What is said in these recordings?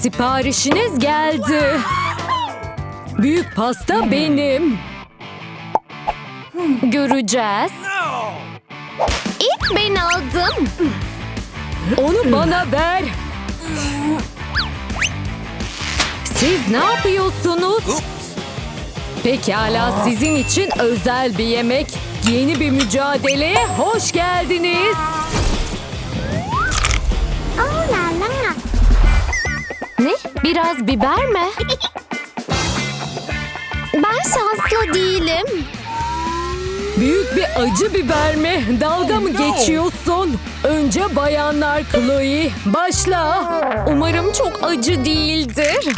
Siparişiniz geldi. Büyük pasta benim. Göreceğiz. İlk ben aldım. Onu bana ver. Siz ne yapıyorsunuz? Pekala sizin için özel bir yemek. Yeni bir mücadeleye hoş geldiniz. Biraz biber mi? Ben şanslı değilim. Büyük bir acı biber mi? Dalga mı geçiyorsun? Önce bayanlar Chloe. Başla. Umarım çok acı değildir.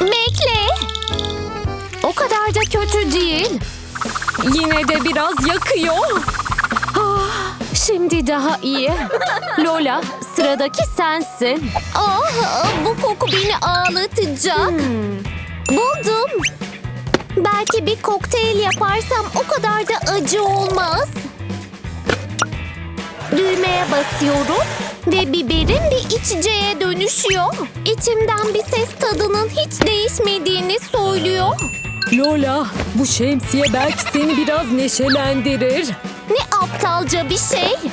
Bekle. O kadar da kötü değil. Yine de biraz yakıyor. Ah, Şimdi daha iyi. Lola, sıradaki sensin. Ah, bu koku beni ağlatacak. Buldum. Belki bir kokteyl yaparsam o kadar da acı olmaz. Düğmeye basıyorum ve biberim bir içeceğe dönüşüyor. İçimden bir ses tadının hiç değişmediğini söylüyor. Lola, bu şemsiye belki seni biraz neşelendirir. Ne aptalca bir şey.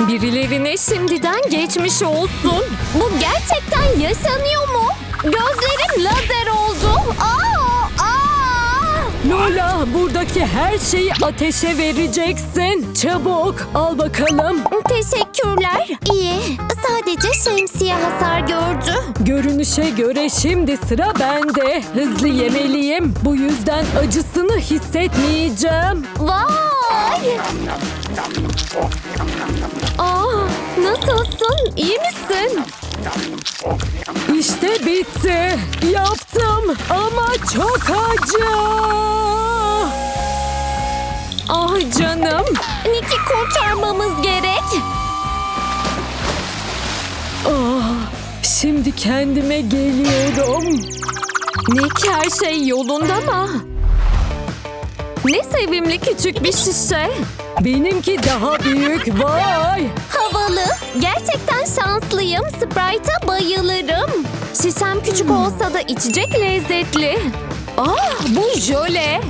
Birilerine şimdiden geçmiş olsun. Bu gerçekten yaşanıyor mu? Gözlerim lazer oldu. Aa, aa! Lola, buradaki her şeyi ateşe vereceksin. Çabuk, al bakalım. Teşekkürler. İyi. Sadece şemsiye hasar gördü. Görünüşe göre şimdi sıra bende. Hızlı yemeliyim. Bu yüzden acısını hissetmeyeceğim. Vay! Aa, nasılsın? İyi misin? İşte bitti. Yaptım ama çok acı. Ah canım. Nick'i kurtarmamız gerek. Ah, şimdi kendime geliyorum. Nick her şey yolunda mı? Ne sevimli küçük bir şişe. Benimki daha büyük vay. Havalı. Gerçekten şanslıyım. Sprite'a bayılırım. Şişem küçük olsa da içecek lezzetli. Ah bu jöle.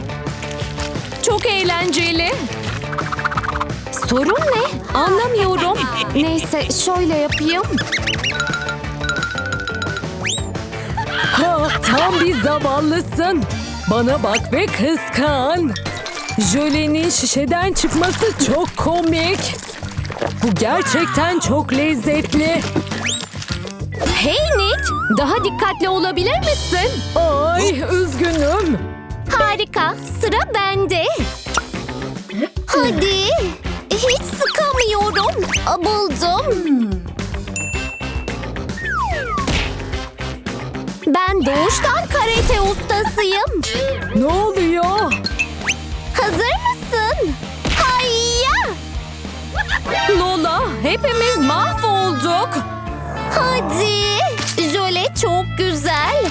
Çok eğlenceli. Sorun ne? Anlamıyorum. Neyse şöyle yapayım. Ha, tam bir zavallısın. Bana bak ve kıskan. Jölenin şişeden çıkması çok komik. Bu gerçekten çok lezzetli. Hey Nick, daha dikkatli olabilir misin? Ay üzgünüm. Harika, sıra bende. Hadi. Hiç sıkamıyorum. Buldum. Ben doğuştan karate ustasıyım. Ne oluyor? Hazır mısın? Hayya! Lola hepimiz mahvolduk. Hadi. Jöle çok güzel.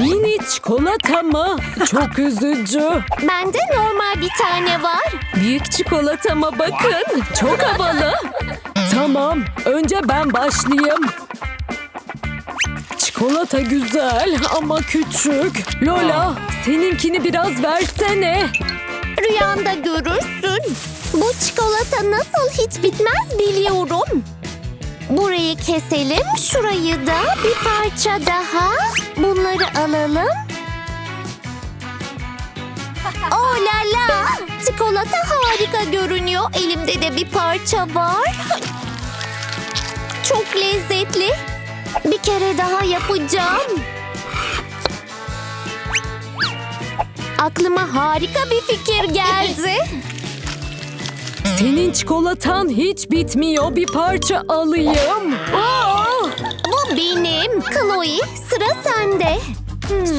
Mini çikolata mı? Çok üzücü. Bende normal bir tane var. Büyük çikolatama bakın. Çok havalı. Tamam, önce ben başlayayım. Çikolata güzel ama küçük. Lola, seninkini biraz versene. Rüyanda görürsün. Bu çikolata nasıl hiç bitmez biliyorum. Burayı keselim, şurayı da bir parça daha. Bunları alalım. Oh la la! Çikolata harika görünüyor. Elimde de bir parça var. Çok lezzetli. Bir kere daha yapacağım. Aklıma harika bir fikir geldi. Senin çikolatan hiç bitmiyor. Bir parça alayım. Aa! Bu benim. Chloe, sıra sende.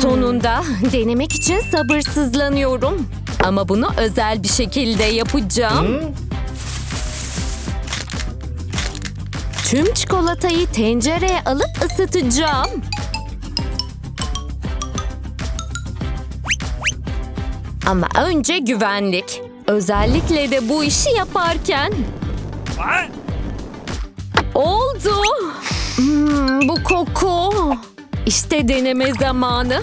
Sonunda denemek için sabırsızlanıyorum. Ama bunu özel bir şekilde yapacağım. Tüm çikolatayı tencereye alıp ısıtacağım. Ama önce güvenlik. Özellikle de bu işi yaparken. Oldu. Hmm, bu koku. İşte deneme zamanı.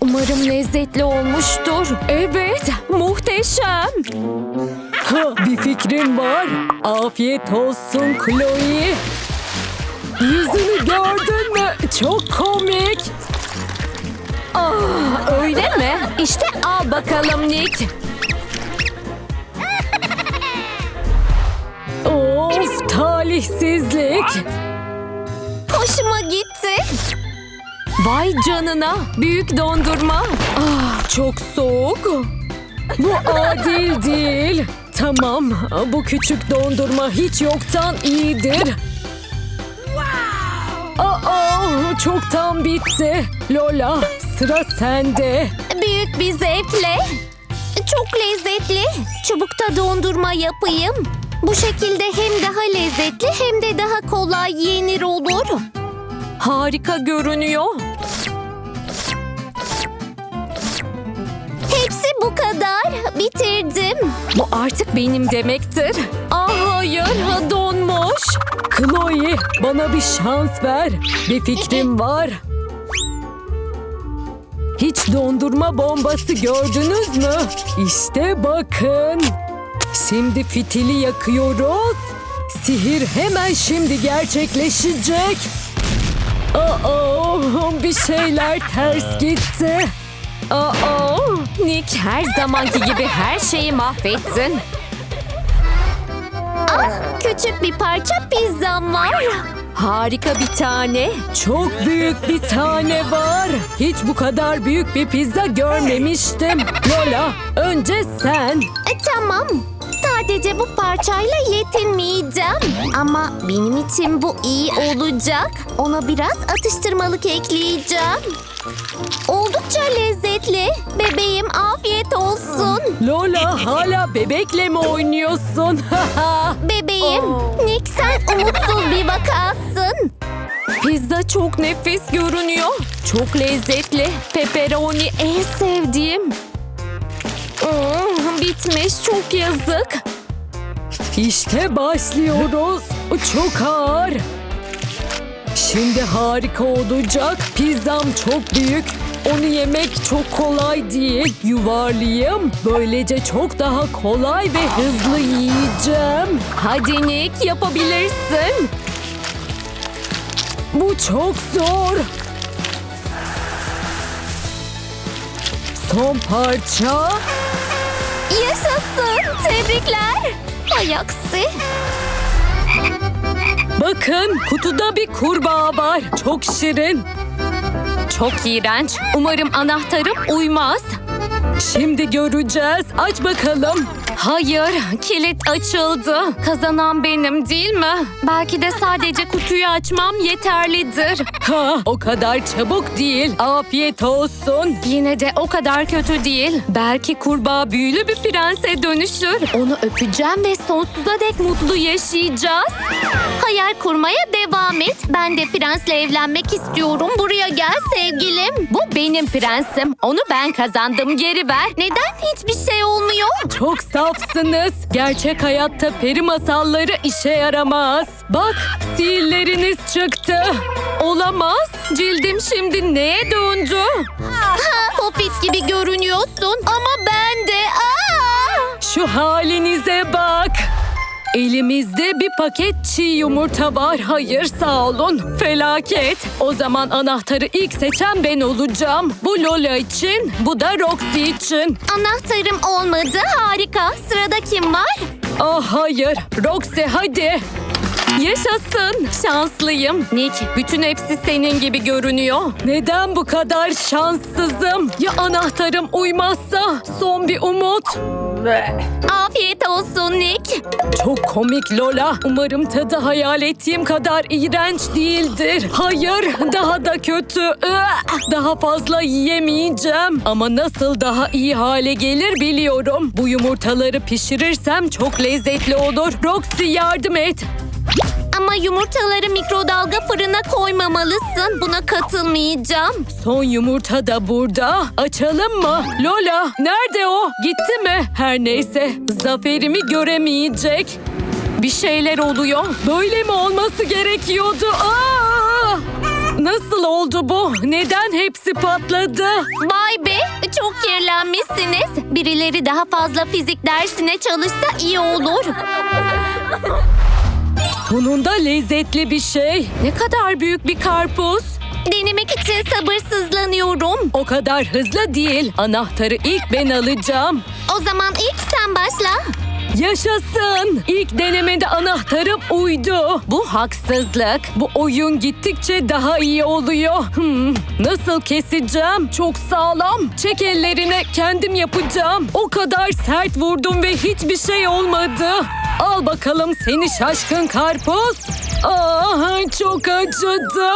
Umarım lezzetli olmuştur. Evet, muhteşem. Bir fikrim var. Afiyet olsun Chloe. Yüzünü gördün mü? Çok komik. Ah, öyle mi? İşte al bakalım Nick. Of talihsizlik. Hoşuma gitti. Vay canına büyük dondurma. Ah, çok soğuk. Bu adil değil. Tamam bu küçük dondurma hiç yoktan iyidir. Aa, çoktan bitti. Lola sıra sende. Büyük bir zevkle. Çok lezzetli. Çubukta dondurma yapayım. Bu şekilde hem daha lezzetli hem de daha kolay yenir olur. Harika görünüyor. Hepsi bu kadar. Bitirdim. Bu artık benim demektir. Ah hayır donmuş. Chloe bana bir şans ver. Bir fikrim var. Hiç dondurma bombası gördünüz mü? İşte bakın. Şimdi fitili yakıyoruz. Sihir hemen şimdi gerçekleşecek. Aa, bir şeyler ters gitti. Aa, Nick her zamanki gibi her şeyi mahvettin. Ah, küçük bir parça pizzam var. Harika bir tane. Çok büyük bir tane var. Hiç bu kadar büyük bir pizza görmemiştim. Lola, önce sen. E, tamam. Sadece bu parçayla yetinmeyeceğim. Ama benim için bu iyi olacak. Ona biraz atıştırmalık ekleyeceğim. Oldukça lezzetli. Bebeğim afiyet olsun. Lola, hala bebekle mi oynuyorsun? Bebeğim, Nick sen umutsuz bir vakasın. pizza çok nefis görünüyor. Çok lezzetli. Pepperoni en sevdiğim. Hmm, bitmiş çok yazık. İşte başlıyoruz. Çok ağır. Şimdi harika olacak. Pizzam çok büyük. Onu yemek çok kolay değil. Yuvarlayayım. Böylece çok daha kolay ve hızlı yiyeceğim. Hadi Nick yapabilirsin. Bu çok zor. Son parça. Yaşasın, tebrikler. Hay aksi. Bakın kutuda bir kurbağa var. Çok şirin. Çok iğrenç. Umarım anahtarım uymaz. Şimdi göreceğiz. Aç bakalım. Hayır, kilit açıldı. Kazanan benim değil mi? Belki de sadece kutuyu açmam yeterlidir. Ha, o kadar çabuk değil. Afiyet olsun. Yine de o kadar kötü değil. Belki kurbağa büyülü bir prense dönüşür. Onu öpeceğim ve sonsuza dek mutlu yaşayacağız. Hayal kurmaya devam et. Ben de prensle evlenmek istiyorum. Buraya gel sevgilim. Bu benim prensim. Onu ben kazandım. Geri ver. Neden hiçbir şey olmuyor? Çok safsınız. Gerçek hayatta peri masalları işe yaramaz. Bak sihirleriniz çıktı. Olamaz. Cildim şimdi neye döndü? Popit gibi görünüyorsun ama ben de. Aa! Şu halinize bak. Elimizde bir paket çiğ yumurta var. Hayır sağ olun. Felaket. O zaman anahtarı ilk seçen ben olacağım. Bu Lola için, bu da Roxy için. Anahtarım olmadı. Harika. Sırada kim var? Ah hayır. Roxy hadi. Yaşasın. Şanslıyım. Nick, bütün hepsi senin gibi görünüyor. Neden bu kadar şanssızım? Ya anahtarım uymazsa? Son bir umut. Afiyet olsun Nick. Çok komik Lola. Umarım tadı hayal ettiğim kadar iğrenç değildir. Hayır, daha da kötü. Daha fazla yiyemeyeceğim. Ama nasıl daha iyi hale gelir biliyorum. Bu yumurtaları pişirirsem çok lezzetli olur. Roxy yardım et. Ama yumurtaları mikrodalga fırına koymamalısın. Buna katılmayacağım. Son yumurta da burada. Açalım mı? Lola nerede o? Gitti mi? Her neyse zaferimi göremeyecek. Bir şeyler oluyor. Böyle mi olması gerekiyordu? Aa! Nasıl oldu bu? Neden hepsi patladı? Vay be çok kirlenmişsiniz. Birileri daha fazla fizik dersine çalışsa iyi olur. Sonunda lezzetli bir şey. Ne kadar büyük bir karpuz. Denemek için sabırsızlanıyorum. O kadar hızlı değil. Anahtarı ilk ben alacağım. O zaman ilk sen başla. Yaşasın! İlk denemede anahtarım uydu. Bu haksızlık. Bu oyun gittikçe daha iyi oluyor. Hmm, nasıl keseceğim? Çok sağlam. Çek ellerine kendim yapacağım. O kadar sert vurdum ve hiçbir şey olmadı. Al bakalım seni şaşkın karpuz. Ah, çok acıdı.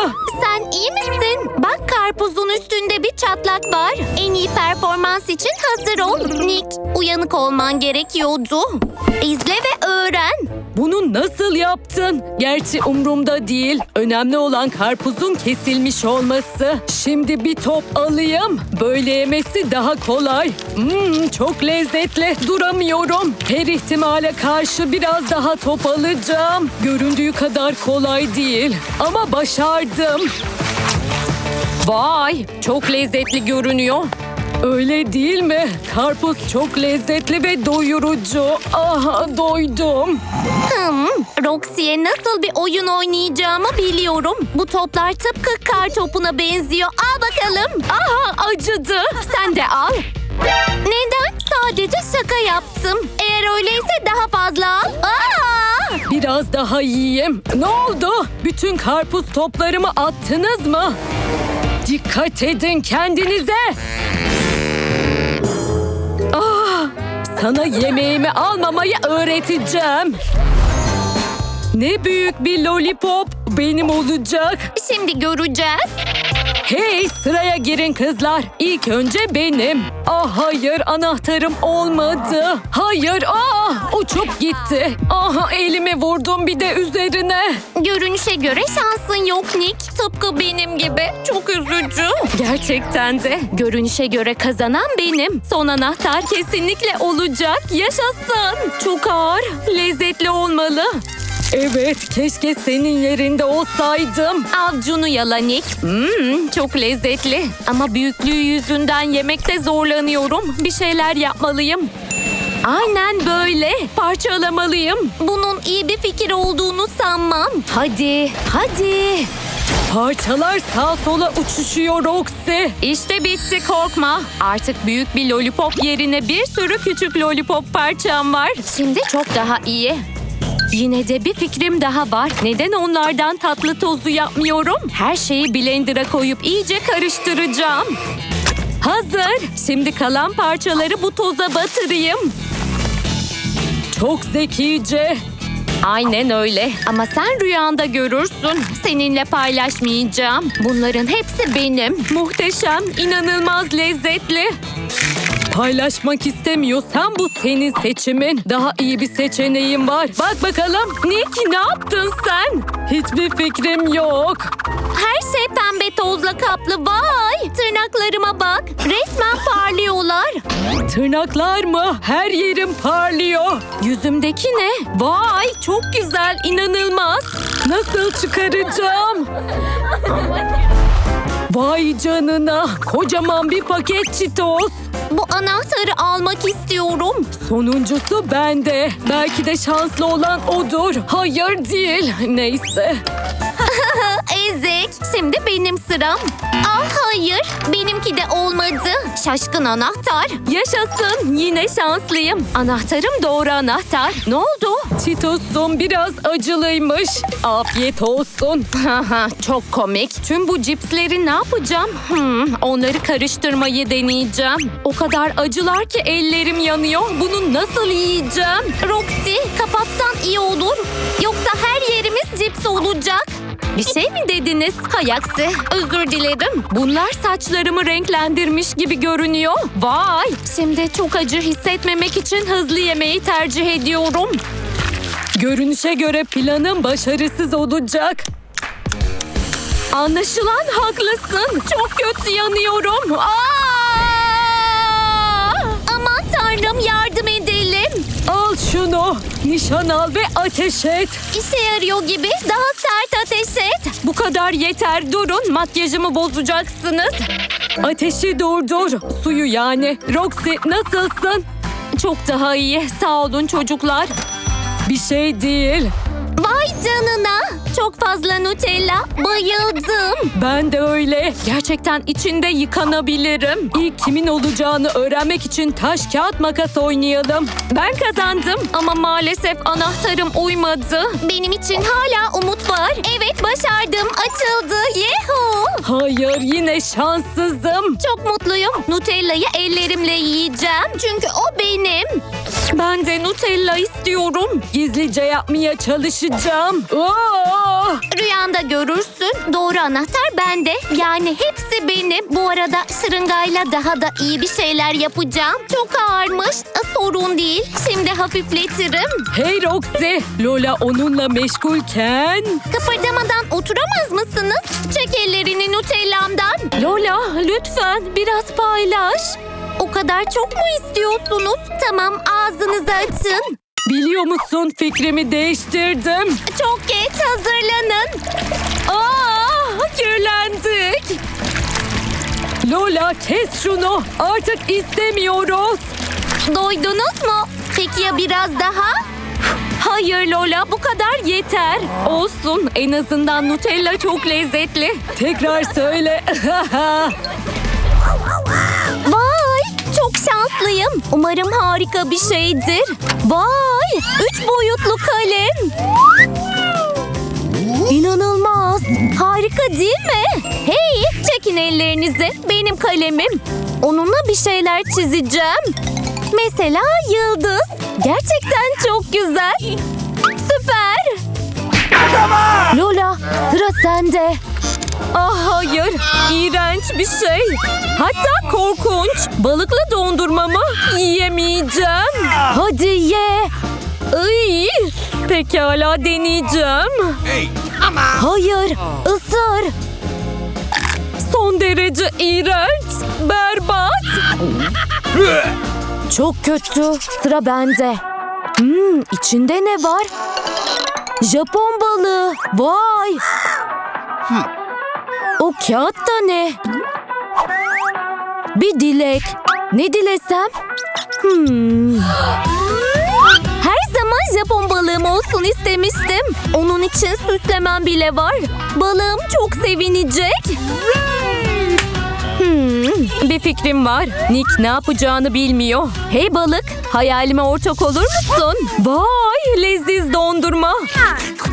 Sen iyi misin? Bak karpuzun üstünde bir çatlak var. En iyi performans için hazır ol. Nick, uyanık olman gerekiyordu. İzle ve öğren. Bunu nasıl yaptın? Gerçi umrumda değil. Önemli olan karpuzun kesilmiş olması. Şimdi bir top alayım. Böyle yemesi daha kolay. Hmm, çok lezzetli. Duramıyorum. Her ihtimale karşı biraz daha top alacağım. Göründüğü kadar kolay değil. Ama başardım. Vay, çok lezzetli görünüyor. Öyle değil mi? Karpuz çok lezzetli ve doyurucu. Ah, doydum. Hmm, Roxy'ye nasıl bir oyun oynayacağımı biliyorum. Bu toplar tıpkı kar topuna benziyor. Al bakalım. Aha acıdı. Sen de al. Neden? Sadece şaka yaptım. Eğer öyleyse daha fazla al. Aa! Biraz daha yiyeyim. Ne oldu? Bütün karpuz toplarımı attınız mı? Dikkat edin kendinize. Sana yemeğimi almamayı öğreteceğim. Ne büyük bir lollipop benim olacak. Şimdi göreceğiz. Hey sıraya girin kızlar. İlk önce benim. Ah hayır anahtarım olmadı. Hayır ah uçup gitti. Ah elimi vurdum bir de üzerine. Görünüşe göre şansın yok Nick. Tıpkı benim gibi. Çok üzücü. Gerçekten de görünüşe göre kazanan benim. Son anahtar kesinlikle olacak. Yaşasın. Çok ağır. Lezzetli olmalı. Evet, keşke senin yerinde olsaydım. Avcunu yala Nick. Hmm, çok lezzetli. Ama büyüklüğü yüzünden yemekte zorlanıyorum. Bir şeyler yapmalıyım. Aynen böyle. Parçalamalıyım. Bunun iyi bir fikir olduğunu sanmam. Hadi, hadi. Parçalar sağ sola uçuşuyor Roxy. İşte bitti korkma. Artık büyük bir lollipop yerine bir sürü küçük lollipop parçam var. Şimdi çok daha iyi. Yine de bir fikrim daha var. Neden onlardan tatlı tozu yapmıyorum? Her şeyi blender'a koyup iyice karıştıracağım. Hazır. Şimdi kalan parçaları bu toza batırayım. Çok zekice. Aynen öyle. Ama sen rüyanda görürsün. Seninle paylaşmayacağım. Bunların hepsi benim. Muhteşem, inanılmaz lezzetli. Paylaşmak istemiyorsan bu senin seçimin. Daha iyi bir seçeneğim var. Bak bakalım. Nick ne yaptın sen? Hiçbir fikrim yok. Her şey pembe tozla kaplı. Vay! Tırnaklarıma bak. Resmen parlıyorlar. Tırnaklar mı? Her yerim parlıyor. Yüzümdeki ne? Vay çok güzel, inanılmaz. Nasıl çıkaracağım? Vay canına, kocaman bir paket çitos. Bu anahtarı almak istiyorum. Sonuncusu bende. Belki de şanslı olan odur. Hayır değil. Neyse. Ezik. Şimdi benim sıram. Ah hayır. Benimki de olmadı. Şaşkın anahtar. Yaşasın. Yine şanslıyım. Anahtarım doğru anahtar. Ne oldu? Çitosum biraz acılıymış. Afiyet olsun. Haha, Çok komik. Tüm bu cipsleri ne yapacağım? Hmm, onları karıştırmayı deneyeceğim. O kadar acılar ki ellerim yanıyor. Bunu nasıl yiyeceğim? Roxy kapatsan iyi olur. Yoksa her yerimiz cips olacak. Bir şey mi dediniz? Hay. Özür dilerim. Bunlar saçlarımı renklendirmiş gibi görünüyor. Vay! Şimdi çok acı hissetmemek için hızlı yemeği tercih ediyorum. Görünüşe göre planım başarısız olacak. Anlaşılan haklısın. Çok kötü yanıyorum. Aa! Aman tanrım yardım edelim. Al şunu. Nişan al ve ateş et. İşe yarıyor gibi daha sert ateş et. Bu kadar yeter. Durun. Makyajımı bozacaksınız. Ateşi durdur. Suyu yani. Roxy nasılsın? Çok daha iyi. Sağ olun çocuklar. Bir şey değil. Vay canına. Çok fazla Nutella. Bayıldım. Ben de öyle. Gerçekten içinde yıkanabilirim. İlk kimin olacağını öğrenmek için taş kağıt makas oynayalım. Ben kazandım ama maalesef anahtarım uymadı. Benim için hala umut var. Evet başardım. Açıldı. Yehu. Hayır yine şanssızım. Çok mutluyum. Nutella'yı ellerimle yiyeceğim. Çünkü o benim. Ben de Nutella istiyorum. Gizlice yapmaya çalışacağım. Aa! Rüyanda görürsün. Doğru anahtar bende. Yani hepsi benim. Bu arada şırıngayla daha da iyi bir şeyler yapacağım. Çok ağırmış. Sorun değil. Şimdi hafifletirim. Hey Roxy, Lola onunla meşgulken... Kıpırdamadan oturamaz mısınız? Çek ellerini Nutella'mdan. Lola lütfen biraz paylaş. O kadar çok mu istiyorsunuz? Tamam ağzınızı açın. Biliyor musun fikrimi değiştirdim. Çok geç hazırlanın. Aa, kirlendik. Lola kes şunu. Artık istemiyoruz. Doydunuz mu? Peki ya biraz daha? Hayır Lola bu kadar yeter. Olsun en azından Nutella çok lezzetli. Tekrar söyle. Çok şanslıyım. Umarım harika bir şeydir. Vay üç boyutlu kalem. İnanılmaz. Harika değil mi? Hey çekin ellerinizi. Benim kalemim. Onunla bir şeyler çizeceğim. Mesela yıldız. Gerçekten çok güzel. Süper. Lola sıra sende. Ah hayır. İğrenç bir şey. Hatta korkunç. Balıklı dondurmamı yiyemeyeceğim. Hadi ye. Iy, pekala deneyeceğim. Hayır ısır. Son derece iğrenç. Berbat. Çok kötü. Sıra bende. Hmm, içinde ne var? Japon balığı. Vay. O kağıt da ne? Bir dilek. Ne dilesem? Hmm. Her zaman Japon balığım olsun istemiştim. Onun için süslemem bile var. Balığım çok sevinecek. Hmm, bir fikrim var. Nick ne yapacağını bilmiyor. Hey balık, hayalime ortak olur musun? Vay, leziz dondurma.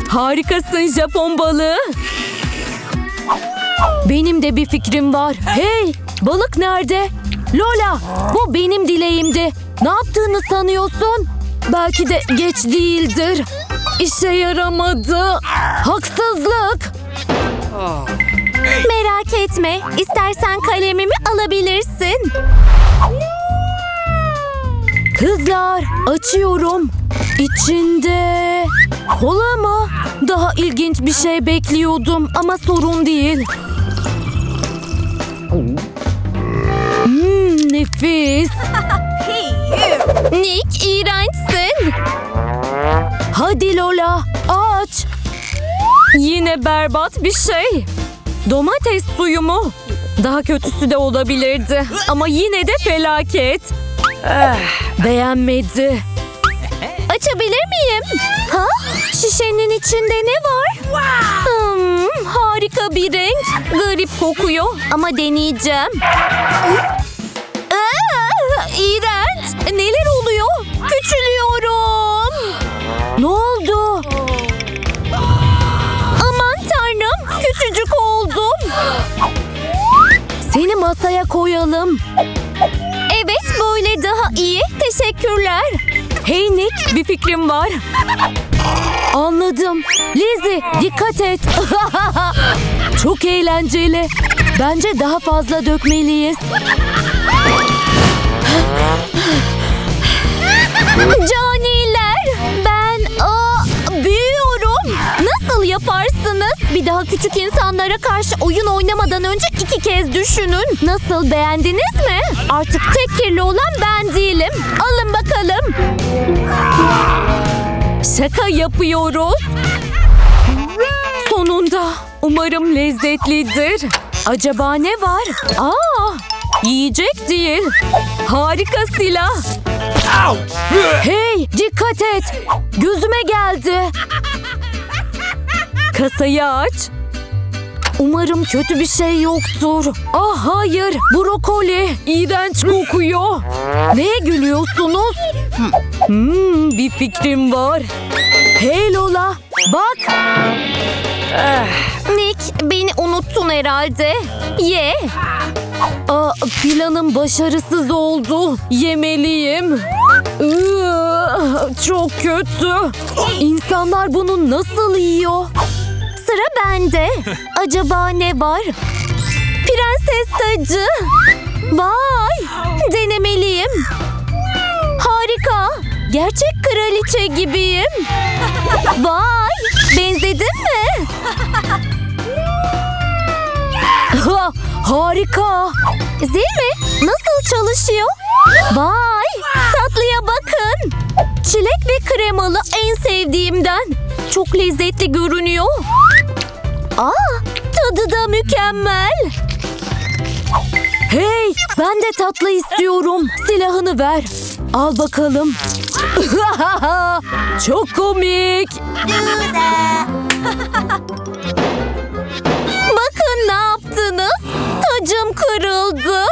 Harikasın Japon balığı. Benim de bir fikrim var. Hey, balık nerede? Lola, bu benim dileğimdi. Ne yaptığını sanıyorsun? Belki de geç değildir. İşe yaramadı. Haksızlık. Merak etme. İstersen kalemimi alabilirsin. Kızlar, açıyorum. İçinde kola mı? Daha ilginç bir şey bekliyordum ama sorun değil. Hmm, nefis. Nick, iğrençsin. Hadi Lola, aç. Yine berbat bir şey. Domates suyu mu? Daha kötüsü de olabilirdi. Ama yine de felaket. Beğenmedi. Açabilir miyim? Ha? Şişenin içinde ne var? Hmm, harika bir renk. Garip kokuyor ama deneyeceğim. Aa, iğrenç. Neler oluyor? Küçülüyorum. Ne oldu? Aman tanrım. Küçücük oldum. Seni masaya koyalım. Evet böyle daha iyi. Teşekkürler. Hey Nick bir fikrim var. Anladım. Lizzie dikkat et. Çok eğlenceli. Bence daha fazla dökmeliyiz. Caniler ben aa, büyüyorum. Nasıl yaparsınız? Bir daha küçük insanlara karşı oyun oynamadan önce iki kez düşünün. Nasıl beğendiniz mi? Artık tek kirli olan ben değilim. Alın bakın bakalım. Şaka yapıyoruz. Sonunda. Umarım lezzetlidir. Acaba ne var? Aa, yiyecek değil. Harika silah. Hey dikkat et. Gözüme geldi. Kasayı aç. Umarım kötü bir şey yoktur. Ah hayır brokoli. İğrenç kokuyor. Neye gülüyorsunuz? Hmm, bir fikrim var. Hey Lola bak. Nick beni unuttun herhalde. Ye. Aa, planım başarısız oldu. Yemeliyim. Iı, Çok kötü. İnsanlar bunu nasıl yiyor? Sıra bende. Acaba ne var? Prenses tacı. Vay! Denemeliyim. Harika. Gerçek kraliçe gibiyim. Vay! Benzedim mi? Ha, harika. Zil mi? Nasıl çalışıyor? Vay! Tatlıya bakın. Çilek ve kremalı en sevdiğimden. Çok lezzetli görünüyor. Aa, tadı da mükemmel. Hey, ben de tatlı istiyorum. Silahını ver. Al bakalım. Çok komik. Bakın ne yaptınız? Tacım kırıldı.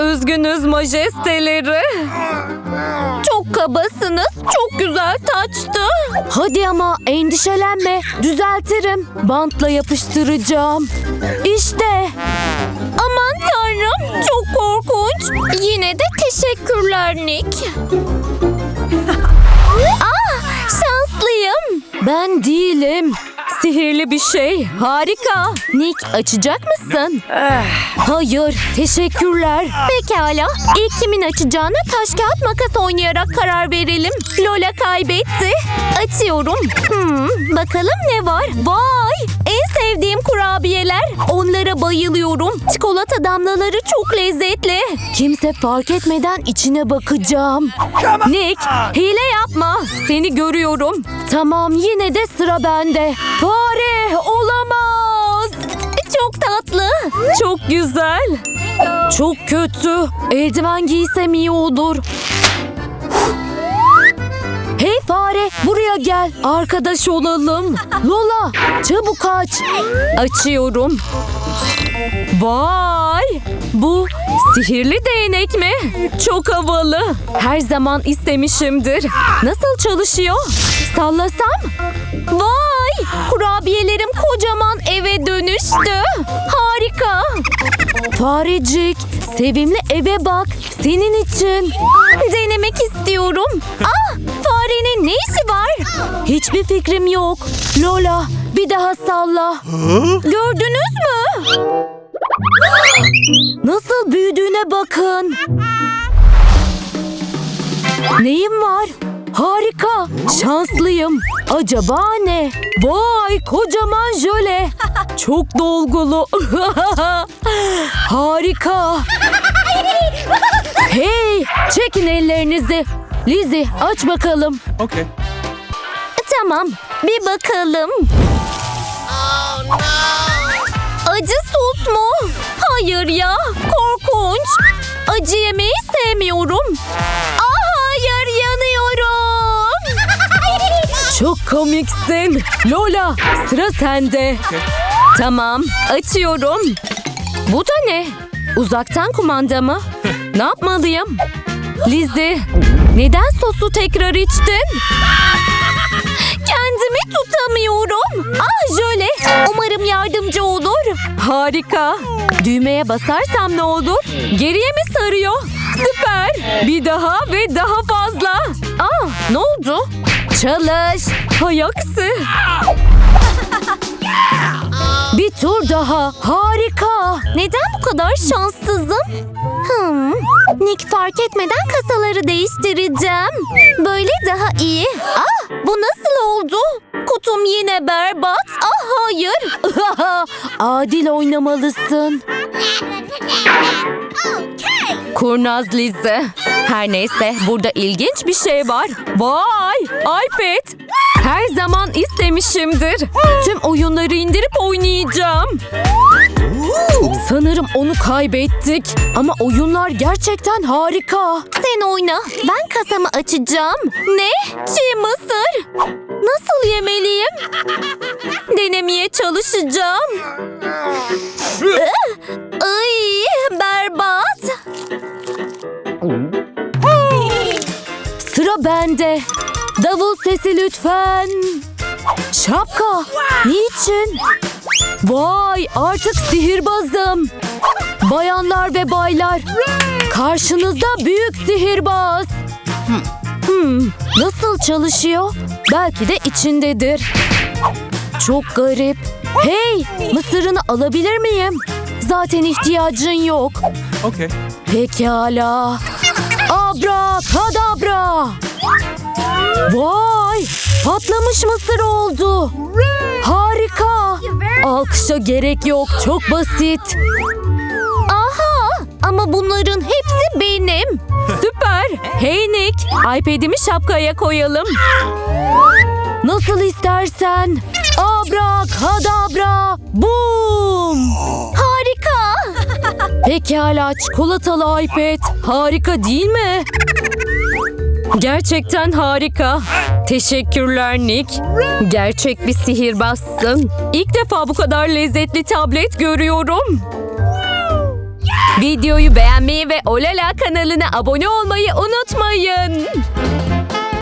Üzgünüz majesteleri. Çok kabasınız. Çok güzel taçtı. Hadi ama endişelenme. Düzeltirim. Bantla yapıştıracağım. İşte. Aman tanrım. Çok korkunç. Yine de teşekkürler Nick. ah şanslıyım. Ben değilim. Sihirli bir şey. Harika. Nick açacak mısın? Hayır, teşekkürler. Pekala. İlk kimin açacağına taş kağıt makas oynayarak karar verelim. Lola kaybetti. Açıyorum. Hmm, bakalım ne var? Vay! En sevdiğim kurabiyeler. Onlara bayılıyorum. Çikolata damlaları çok lezzetli. Kimse fark etmeden içine bakacağım. Nick, hile yapma. Seni görüyorum. Tamam yine de sıra bende. Fare olamaz. Çok tatlı. Çok güzel. Çok kötü. Eldiven giysem iyi olur. Fare buraya gel. Arkadaş olalım. Lola çabuk aç. Açıyorum. Vay! Bu sihirli değnek mi? Çok havalı. Her zaman istemişimdir. Nasıl çalışıyor? Sallasam? Vay kurabiyelerim kocaman eve dönüştü. Harika. Farecik sevimli eve bak. Senin için. Denemek istiyorum. Ah farenin ne işi var? Hiçbir fikrim yok. Lola bir daha salla. Gördünüz mü? Nasıl büyüdüğüne bakın. Neyim var? Harika. Şanslıyım. Acaba ne? Vay kocaman jöle. Çok dolgulu. Harika. Hey çekin ellerinizi. Lizzie aç bakalım. Okay. Tamam bir bakalım. Acı sos mu? Hayır ya korkunç. Acı yemeyi sevmiyorum. Ah hayır yanıyorum. Çok komiksin. Lola sıra sende. Tamam açıyorum. Bu da ne? Uzaktan kumanda mı? ne yapmalıyım? Lizzie neden sosu tekrar içtin? Kendimi tutamıyorum. Ah jöle umarım yardımcı olur. Harika. Düğmeye basarsam ne olur? Geriye mi sarıyor? Süper. Bir daha ve daha fazla. Aa, ne oldu? Çalış. Hay aksi. Bir tur daha. Harika. Neden bu kadar şanssızım? Hmm. Nick fark etmeden kasaları değiştireceğim. Böyle daha iyi. Ah, bu nasıl oldu? Kutum yine berbat. Ah hayır. Adil oynamalısın. Kurnaz Lizzie. Her neyse burada ilginç bir şey var. Vay iPad. Her zaman istemişimdir. Tüm oyunları indirip oynayacağım. Sanırım onu kaybettik. Ama oyunlar gerçekten harika. Sen oyna. Ben kasamı açacağım. Ne? Çiğ mısır. Nasıl yemeliyim? Denemeye çalışacağım. Ay, berbat. Sıra bende. Davul sesi lütfen. Şapka. Niçin? Vay artık sihirbazım. Bayanlar ve baylar. Karşınızda büyük sihirbaz. Hmm, nasıl çalışıyor? Belki de içindedir. Çok garip. Hey, mısırını alabilir miyim? Zaten ihtiyacın yok. Okay. Pekala. Abra kadabra. Vay, patlamış mısır oldu. Alkışa gerek yok, çok basit. Aha, ama bunların hepsi benim. Süper. Hey Nick, iPad'imi şapkaya koyalım. Nasıl istersen. Abra kadabra. Boom. Harika. Pekala çikolatalı iPad. Harika değil mi? Gerçekten harika. Teşekkürler Nick. Gerçek bir sihirbazsın. İlk defa bu kadar lezzetli tablet görüyorum. Videoyu beğenmeyi ve Olala kanalına abone olmayı unutmayın.